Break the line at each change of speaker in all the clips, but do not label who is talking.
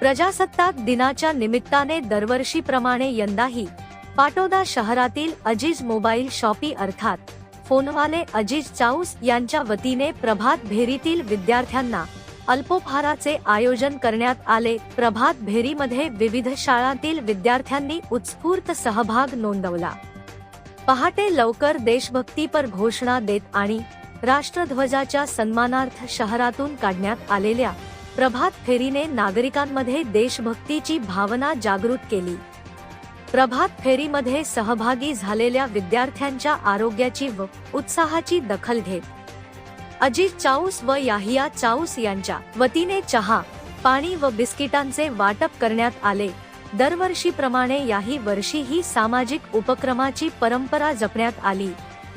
प्रजासत्ताक दिनाच्या निमित्ताने दरवर्षीप्रमाणे यंदाही पाटोदा शहरातील अजीज मोबाईल शॉपी अर्थात फोनवाले अजीज चाऊस यांच्या वतीने प्रभात भेरीतील विद्यार्थ्यांना अल्पोपहाराचे आयोजन करण्यात आले. प्रभात भेरीमध्ये विविध शाळांतील विद्यार्थ्यांनी उत्स्फूर्त सहभाग नोंदवला. पहाटे लवकर देशभक्तीपर घोषणा देत आणि राष्ट्रध्वजाच्या सन्मानार्थ शहरातून काढण्यात आलेल्या प्रभात फेरीने नागरिकांमध्ये देशभक्तीची भावना जागृत केली. प्रभात फेरीमध्ये सहभागी झालेल्या विद्यार्थ्यांच्या आरोग्याची व उत्साहाची दखल घेत. अजित चाऊस व याहिया चाऊस यांच्या वतीने चहा पाणी व बिस्किटांचे वाटप करण्यात आले. दरवर्षीप्रमाणे याही वर्षी ही सामाजिक उपक्रमाची परंपरा जपण्यात आली.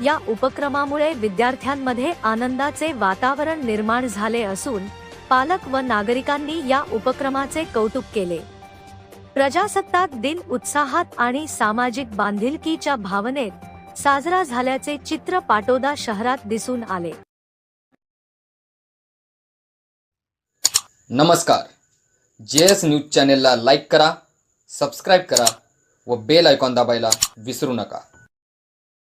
या उपक्रमामुळे विद्यार्थ्यांमध्ये आनंदाचे वातावरण निर्माण झाले असून पालक व नागरिकांनी या उपक्रमाचे कौतुक केले. प्रजासत्ताक दिन उत्साहात आणि सामाजिक बांधिलकीच्या भावनेत साजरा झाल्याचे चित्र पाटोदा शहरात दिसून आले.
नमस्कार. जे एस न्यूज चॅनेलला लाईक करा सबस्क्राईब करा व बेल आयकॉन दाबायला विसरू नका.